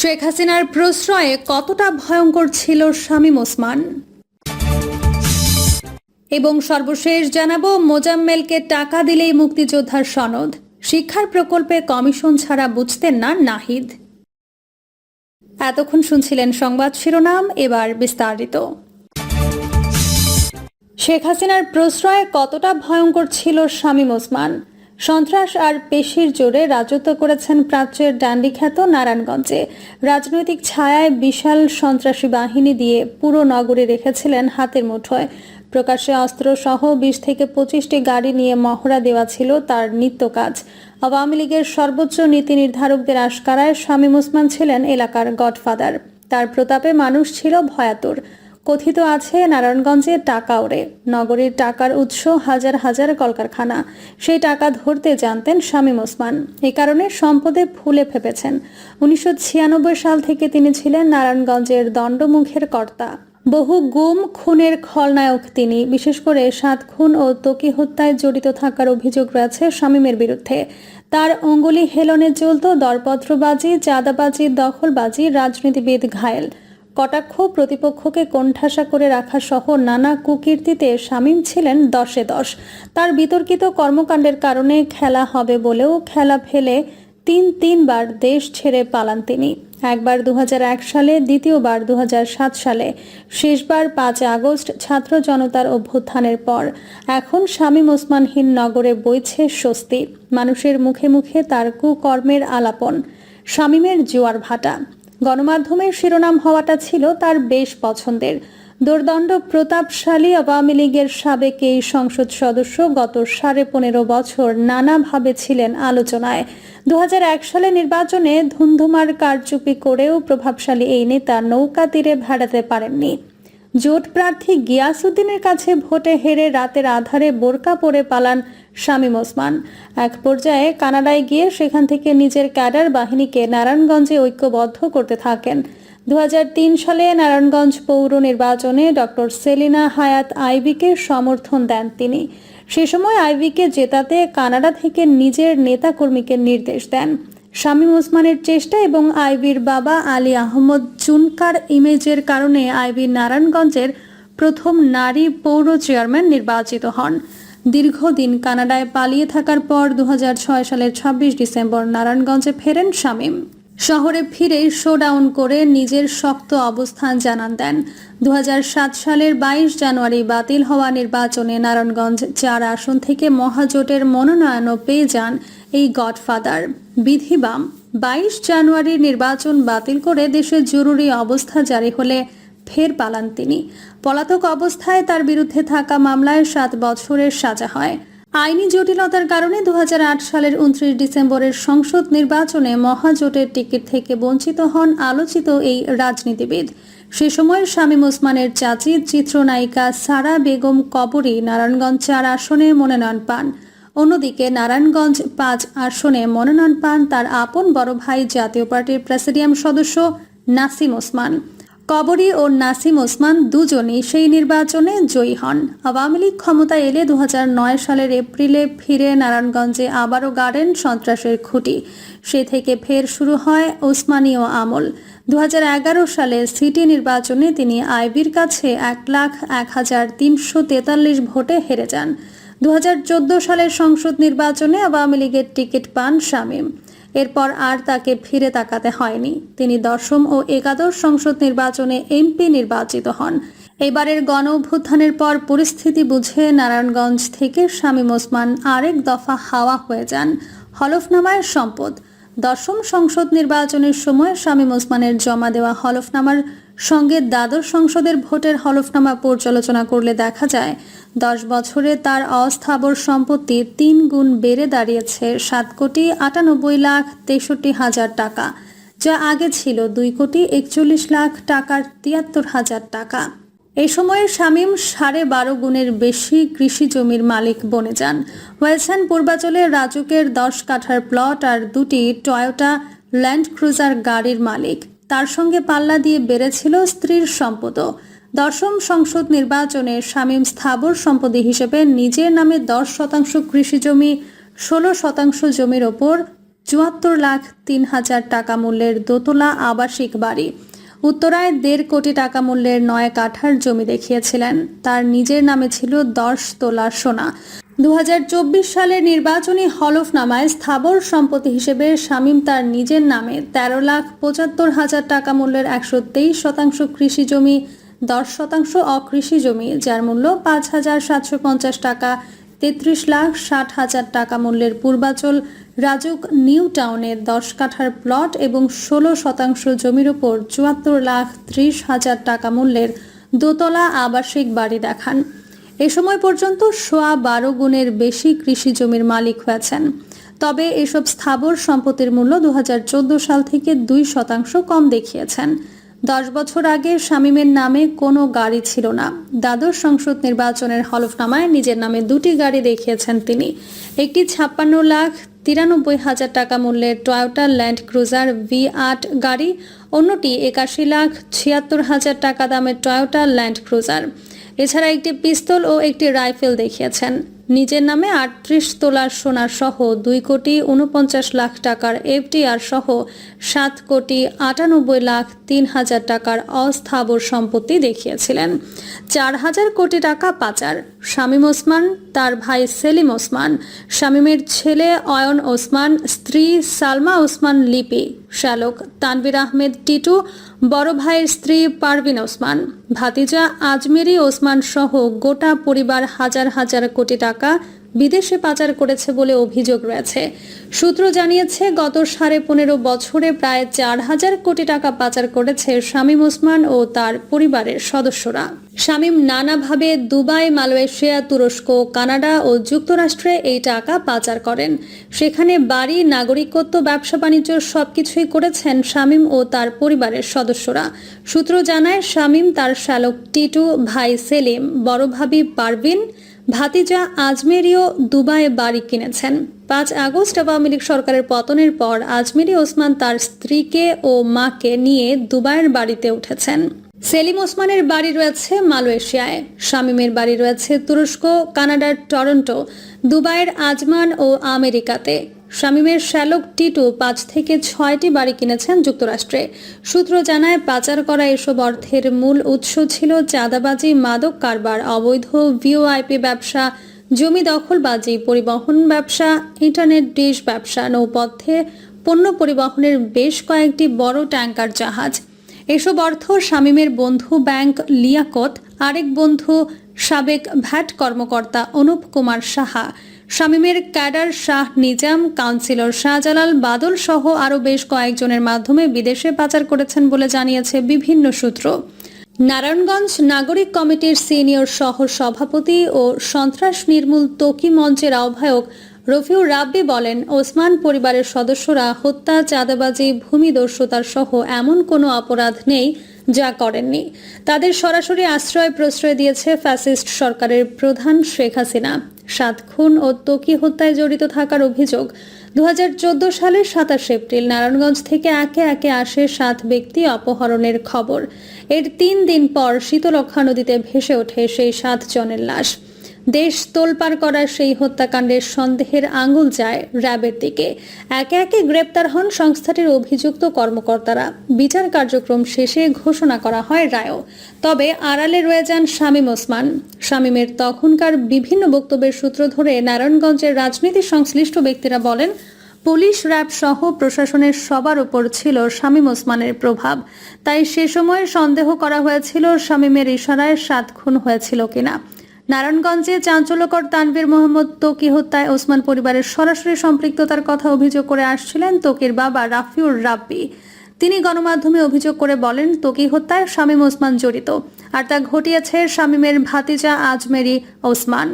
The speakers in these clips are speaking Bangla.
শেখ হাসিনার প্রশ্রয়ে কতটা ভয়ঙ্কর ছিল শামীম ওসমান? এবং সর্বশেষ জানাব, মোজাম্মেলকে টাকা দিলেই মুক্তিযোদ্ধার সনদ। শিক্ষার প্রকল্পে কমিশন ছাড়া বুঝতেন না নাহিদ। এতক্ষণ শুনছিলেন সংবাদ শিরোনাম, এবার বিস্তারিত। শেখ হাসিনার প্রশ্রয়ে কতটা ভয়ঙ্কর ছিল শামীম ওসমান? সন্ত্রাস আর পেশির জোরে রাজত্ব করেছেন প্রাচ্যের ডান্ডিখ্যাত নারায়ণগঞ্জে। রাজনৈতিক ছায়ায় বিশাল সন্ত্রাসী বাহিনী দিয়ে পুরো নগরী রেখেছিলেন হাতের মুঠোয়। প্রকাশ্যে অস্ত্র সহ বিশ থেকে পঁচিশটি গাড়ি নিয়ে মহড়া দেওয়া ছিল তার নিত্য কাজ। আওয়ামী লীগের সর্বোচ্চ নীতি নির্ধারকদের আশকারায় শামীম ওসমান ছিলেন এলাকার গডফাদার। তার প্রতাপে মানুষ ছিল ভয়াতুর। কথিত আছে নারায়ণগঞ্জে টাকা ওড়ে। নগরীর টাকার উৎস হাজার হাজার কলকারখানা। সেই টাকা ধরতে জানতেন শামীম ওসমান। এ কারণে সম্পদে ফুলে ফেপেছেন। উনিশশো ছিয়ানব্বই সাল থেকে তিনি ছিলেন নারায়ণগঞ্জের দণ্ডমুখের কর্তা। বহু গুম, খুনের খলনায়ক তিনি। বিশেষ করে সাত খুন ও তকি হত্যায় জড়িত থাকার অভিযোগ রয়েছে শামীমের বিরুদ্ধে। তার অঙ্গুলি হেলনে চলত দরপত্রবাজি, চাঁদাবাজি, দখলবাজি, রাজনীতিবিদ ঘায়েল। কটাক্ষ প্রতিপক্ষকে কোণঠাসা করে রাখা সহ নানা কুকীর্তিতে শামীম ছিলেন দশে দশ। তার বিতর্কিত কর্মকাণ্ডের কারণে খেলা হবে বলেও খেলা ফেলে তিন তিনবার দেশ ছেড়ে পালান তিনি। একবার দু হাজার এক সালে, দ্বিতীয়বার দু হাজার সাত সালে, শেষবার পাঁচ আগস্ট ছাত্র জনতার অভ্যুত্থানের পর। এখন শামীম ওসমানহীন নগরে বইছে স্বস্তি। মানুষের মুখে মুখে তার কুকর্মের আলাপন। শামীমের জোয়ার ভাটা। গণমাধ্যমের শিরোনাম হওয়াটা ছিল তার বেশ পছন্দের। দুর্দণ্ড প্রতাপশালী আওয়ামী লীগের সাবেক এই সংসদ সদস্য গত সাড়ে পনেরো বছর নানাভাবে ছিলেন আলোচনায়। দু হাজার এক সালে নির্বাচনে ধুন্ধুমার কারচুপি করেও প্রভাবশালী এই নেতা নৌকা তীরে ভাড়াতে পারেননি। জোট প্রার্থী গিয়াসুদ্দিনের কাছে ভোটে হেরে রাতের আধারে বোরকা পরে পালান শামীম ওসমান। এক পর্যায়ে কানাডায় গিয়ে সেখান থেকে নিজের ক্যাডার বাহিনীকে নারায়ণগঞ্জে ঐক্যবদ্ধ করতে থাকেন। দু হাজার তিন সালে নারায়ণগঞ্জ পৌর নির্বাচনে ডক্টর সেলিনা হায়াত আইবিকে সমর্থন দেন তিনি। সে সময় আইবিকে জেতাতে কানাডা থেকে নিজের নেতাকর্মীকে নির্দেশ দেন। শামীম ওসমানের চেষ্টা এবং আইবির বাবা আলী আহমদ চুনকার ইমেজের কারণে আইবি নারায়ণগঞ্জের প্রথম নারী পৌর চেয়ারম্যান নির্বাচিত হন। দীর্ঘদিন কানাডায় পালিয়ে থাকার পর দুহাজার ছয় সালের ২৬ ডিসেম্বর নারায়ণগঞ্জে ফেরেন শামীম। শহরে ফিরে শোডাউন করে নিজের শক্ত অবস্থান জানান দেন। দু হাজার সাত সালের ২২ জানুয়ারি বাতিল হওয়া নির্বাচনে নারায়ণগঞ্জ চার আসন থেকে মহাজোটের মনোনয়নও পেয়ে যান। এই গডফাদার। বিধিবাম, বাইশ জানুয়ারির নির্বাচন বাতিল করে দেশে জরুরি অবস্থা জারি হলে ফের পালান তিনি। পলাতক অবস্থায় তার বিরুদ্ধে থাকা মামলায় সাত বছরের সাজা হয়। আইনি জটিলতার কারণে দুহাজার আট সালের উনত্রিশ ডিসেম্বরের সংসদ নির্বাচনে মহাজোটের টিকিট থেকে বঞ্চিত হন আলোচিত এই রাজনীতিবিদ। সে সময় শামীম ওসমানের চাচি, চিত্রনায়িকা সারা বেগম কবরী নারায়ণগঞ্জ চার আসনে মনোনয়ন পান। অন্যদিকে নারায়ণগঞ্জ পাঁচ আসনে মনোনয়ন পান তার আপন বড় ভাই জাতীয় পার্টির প্রেসিডিয়াম সদস্য নাসিম ওসমান। কবরী ও নাসিম ওসমান দুজনই সেই নির্বাচনে জয়ী হন। আওয়ামী লীগ ক্ষমতায় এলে দুহাজার নয় সালের এপ্রিলে ফিরে নারায়ণগঞ্জে আবারও গাড়েন সন্ত্রাসের খুঁটি। সে থেকে ফের শুরু হয় ওসমানীয় আমল। দু সালে সিটি নির্বাচনে তিনি আইবির কাছে এক লাখ এক হাজার তিনশো তেতাল্লিশ ভোটে হেরে যান। দুহাজার চোদ্দ সালের সংসদ নির্বাচনে আওয়ামী লীগের টিকিট পান শামীম। এরপর আর তাকে ফিরে তাকাতে হয়নি। তিনি দশম ও একাদশ সংসদ নির্বাচনে এমপি নির্বাচিত হন। এবারের গণ অভ্যুত্থানের পর পরিস্থিতি বুঝে নারায়ণগঞ্জ থেকে শামীম ওসমান আরেক দফা হাওয়া হয়ে যান হলফনামায় সম্পদ। দশম সংসদ নির্বাচনের সময় শামীম ওসমানের জমা দেওয়া হলফনামার সঙ্গে দ্বাদশ সংসদের ভোটের হলফনামা পর্যালোচনা করলে দেখা যায়, দশ বছরে তার অস্থাবর সম্পত্তি তিন গুণ বেড়ে দাঁড়িয়েছে সাত কোটি আটানব্বই লাখ তেষট্টি হাজার টাকা, যা আগে ছিল দুই কোটি একচল্লিশ লাখ টাকার তিয়াত্তর হাজার টাকা। এই সময়ে শামীম সাড়ে বারো গুণের বেশি কৃষি জমির মালিক বনে যান। হয়েছেন পূর্বাচলে রাজুকের দশ কাঠার প্লট আর দুটি টয়োটা ল্যান্ড ক্রুজার গাড়ির মালিক। তার সঙ্গে পাল্লা দিয়ে বেড়েছিল স্ত্রীর সম্পদও দশম সংসদ নির্বাচনে শামীম স্থাবর সম্পত্তি হিসেবে নিজের নামে দশ শতাংশ কৃষি জমি, ষোলো শতাংশ জমির ওপর চুয়াত্তর লাখ তিন হাজার টাকা মূল্যের দোতলা আবাসিক বাড়ি। উত্তরায় দেড় কোটি টাকা মূল্যের নয় কাঠার জমি দেখিয়েছিলেন। তার নিজের নামে ছিল দশ তোলা সোনা। দু হাজার চব্বিশ সালের নির্বাচনী হলফনামায় স্থাবর সম্পত্তি হিসেবে শামীম তার নিজের নামে তেরো লাখ পঁচাত্তর হাজার টাকা মূল্যের একশো তেইশ শতাংশ কৃষি জমি, দশ শতাংশ অকৃষি জমি, যার মূল্য পাঁচ হাজার সাতশো পঞ্চাশ টাকা, তেত্রিশ লাখ ষাট হাজার টাকা মূল্যের পূর্বাচল রাজুক নিউ টাউনের দশ কাঠার প্লট এবং ষোলো শতাংশ জমির উপর চুয়াত্তর লাখ ত্রিশ হাজার টাকা মূল্যের দোতলা আবাসিক বাড়ি দেখান। এ সময় পর্যন্ত সোয়া বারো গুণের বেশি কৃষি জমির মালিক হয়েছেন। তবে এসব স্থাবর সম্পত্তির মূল্য দুহাজার চোদ্দ সাল থেকে দুই শতাংশ কম দেখিয়েছেন। দশ বছর আগে শামীমের নামে কোনো গাড়ি ছিল না। দ্বাদশ সংসদ নির্বাচনের হলফনামায় নিজের নামে দুটি গাড়ি দেখিয়েছেন তিনি। একটি ছাপ্পান্ন লাখ তিরানব্বই হাজার টাকা মূল্যের টয়োটা ল্যান্ড ক্রুজার ভি আট গাড়ি, অন্যটি একাশি লাখ ছিয়াত্তর হাজার টাকা দামের টয়োটা ল্যান্ড ক্রুজার এছাড়া একটি পিস্তল ও একটি রাইফেল দেখিয়েছেন। নিজের নামে আটত্রিশ তোলার সোনার সহ দুই কোটি উনপঞ্চাশ লাখ টাকার এফটিআর সহ সাত কোটি আটানব্বই লাখ তিন হাজার টাকার অস্থাবর সম্পত্তি দেখিয়েছিলেন। চার হাজার কোটি টাকা পাচার। শামীম ওসমান, তার ভাই সেলিম ওসমান, শামীমের ছেলে অয়ন ওসমান, স্ত্রী সালমা ওসমান লিপি। শ্যালক তানবির আহমেদ, টিটু, বড় ভাইয়ের স্ত্রী পারভিন ওসমান, ভাতিজা আজমেরি ওসমান সহ গোটা পরিবার হাজার হাজার কোটি টাকা বিদেশে পাচার করেছে বলে অভিযোগ রয়েছে। সূত্র জানিয়েছে, গত সাড়ে পনেরো বছরে প্রায় চার হাজার কোটি টাকা পাচার করেছে শামীম ওসমান ও তার পরিবারের সদস্যরা। শামীম নানাভাবে দুবাই, মালয়েশিয়া, তুরস্ক, কানাডা ও যুক্তরাষ্ট্রে এই টাকা পাচার করেন। সেখানে বাড়ি, নাগরিকত্ব, ব্যবসা, বাণিজ্য সবকিছুই করেছেন শামীম ও তার পরিবারের সদস্যরা। সূত্র জানায়, শামীম তার শ্যালক টিটু ভাই সেলিম, বড় ভাবি পারভিন ভাতিজা আজমেরিও দুবাইয়ে বাড়ি কিনেছেন। পাঁচ আগস্ট আওয়ামী লীগ সরকারের পতনের পর আজমেরি ওসমান তার স্ত্রীকে ও মাকে নিয়ে দুবাইয়ের বাড়িতে উঠেছেন। সেলিম ওসমানের বাড়ি রয়েছে মালয়েশিয়ায়। শামীমের বাড়ি রয়েছে তুরস্ক, কানাডার টরন্টো, দুবাইয়ের আজমান ও আমেরিকাতে। শামীমের শ্যালক টিটু পাঁচ থেকে ছয়টি বাড়ি কিনেছেন যুক্তরাষ্ট্রে। সূত্র জানায়, পাচার করা এসব অর্থের মূল উৎস ছিল চাঁদাবাজি, মাদক কারবার, অবৈধ ভিওআইপি ব্যবসা, জমি দখলবাজি, পরিবহন ব্যবসা, ইন্টারনেট ডিশ ব্যবসা, নৌপথে পণ্য পরিবহনের বেশ কয়েকটি বড় ট্যাঙ্কার জাহাজ। এসব অর্থ শামীমের বন্ধু ব্যাংক লিয়াকত, আরেক বন্ধু সাবেক ভ্যাট কর্মকর্তা অনুপ কুমার সাহা। শামীমের ক্যাডার শাহ নিজাম, কাউন্সিলর শাহজালাল বাদল সহ আরও বেশ কয়েকজনের মাধ্যমে বিদেশে পাচার করেছেন বলে জানিয়েছে বিভিন্ন সূত্র। নারায়ণগঞ্জ নাগরিক কমিটির সিনিয়র সহ সভাপতি ও সন্ত্রাস নির্মূল তকি মঞ্চের আহ্বায়ক রফিউর রাব্বি বলেন, ওসমান পরিবারের সদস্যরা হত্যা, চাঁদাবাজি ভূমিদস্যুতার সহ এমন কোনো অপরাধ নেই যা করেননি। তাদের সরাসরি আশ্রয় প্রশ্রয় দিয়েছে ফ্যাসিস্ট সরকারের প্রধান শেখ হাসিনা। সাত খুন ও তকি হত্যায় জড়িত থাকার অভিযোগ দু হাজার চোদ্দ সালের সাতাশ এপ্রিল নারায়ণগঞ্জ থেকে একে একে আসে সাত ব্যক্তি অপহরণের খবর। এর তিন দিন পর শীতলক্ষা নদীতে ভেসে ওঠে সেই সাত জনের লাশ। দেশ তোলপার করার সেই হত্যাকাণ্ডের সন্দেহের আঙুল যায় র্যাবের দিকে। একে একে গ্রেপ্তার হন সংস্থাটির অভিযুক্ত কর্মকর্তারা। বিচার কার্যক্রম শেষে ঘোষণা করা হয় রায়ও। তবে আড়ালে রয়ে যান শামীম ওসমান। শামীমের তখনকার বিভিন্ন বক্তব্যের সূত্র ধরে নারায়ণগঞ্জের রাজনীতি সংশ্লিষ্ট ব্যক্তিরা বলেন, পুলিশ, র্যাব সহ প্রশাসনের সবার উপর ছিল শামীম ওসমানের প্রভাব। তাই সে সময় সন্দেহ করা হয়েছিল শামীমের ইশারায় সাত খুন হয়েছিল কিনা। নারায়ণগঞ্জে চাঞ্চল্যকর তানভীর মোহাম্মদ তোকি হত্যায় ওসমান পরিবারের সরাসরি সম্পৃক্ততার কথা অভিযোগ করে আসছিলেন তোকির বাবা রাফিউর রাব্বি। তিনি গণমাধ্যমে অভিযোগ করে বলেন, তোকি হত্যায় শামীম ওসমান জড়িত, আর তা ঘটিয়েছে শামীমের ভাতিজা আজমেরি ওসমান।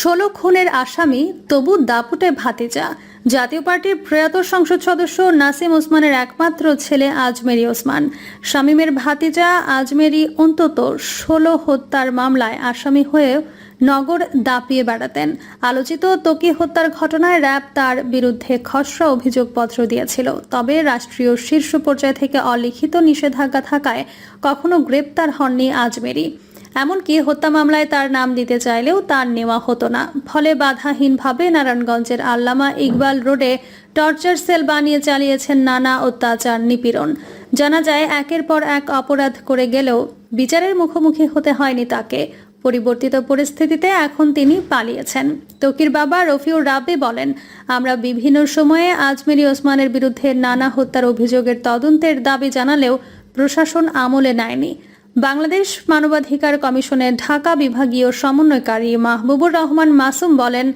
ষোলো খুনের আসামি, তবু দাপুটে ভাতিজা। জাতীয় পার্টির প্রয়াত সংসদ সদস্য নাসিম ওসমানের একমাত্র ছেলে আজমেরি ওসমান। শামীমের ভাতিজা আজমেরি অন্তত ষোলো হত্যার মামলায় আসামি হয়েও নগর দাপিয়ে বেড়াতেন। আলোচিত তকি হত্যার ঘটনায় র্যাব তার বিরুদ্ধে খসড়া অভিযোগপত্র দিয়েছিল। তবে রাষ্ট্রীয় শীর্ষ পর্যায় থেকে অলিখিত নিষেধাজ্ঞা থাকায় কখনো গ্রেপ্তার হননি আজমেরি। এমনকি হত্যা মামলায় তার নাম দিতে চাইলেও তার নেওয়া হতো না। ফলে বাধাহীনভাবে নারায়ণগঞ্জের আল্লামা ইকবাল রোডে টর্চার সেল বানিয়ে চালিয়েছেন নানা অত্যাচার, নিপীড়ন। জানা যায়, একের পর এক অপরাধ করে গেলেও বিচারের মুখোমুখি হতে হয়নি তাকে। পরিবর্তিত পরিস্থিতিতে এখন তিনি পালিয়েছেন। তকির বাবা রফিউর রাব্বি বলেন, আমরা বিভিন্ন সময়ে আজমেরি ওসমানের বিরুদ্ধে নানা হত্যার অভিযোগের তদন্তের দাবি জানালেও প্রশাসন আমলে নেয়নি। বাংলাদেশ মানবাধিকার কমিশনের ঢাকা বিভাগীয় সমন্বয়কারী মাহবুবুর রহমান মাসুম বলেন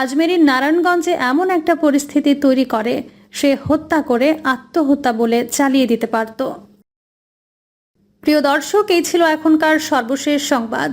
আজমেরির নারায়ণগঞ্জে এমন একটা পরিস্থিতি তৈরি করে, সে হত্যা করে আত্মহত্যা বলে চালিয়ে দিতে পারত। প্রিয় দর্শক, এই ছিল এখনকার সর্বশেষ সংবাদ।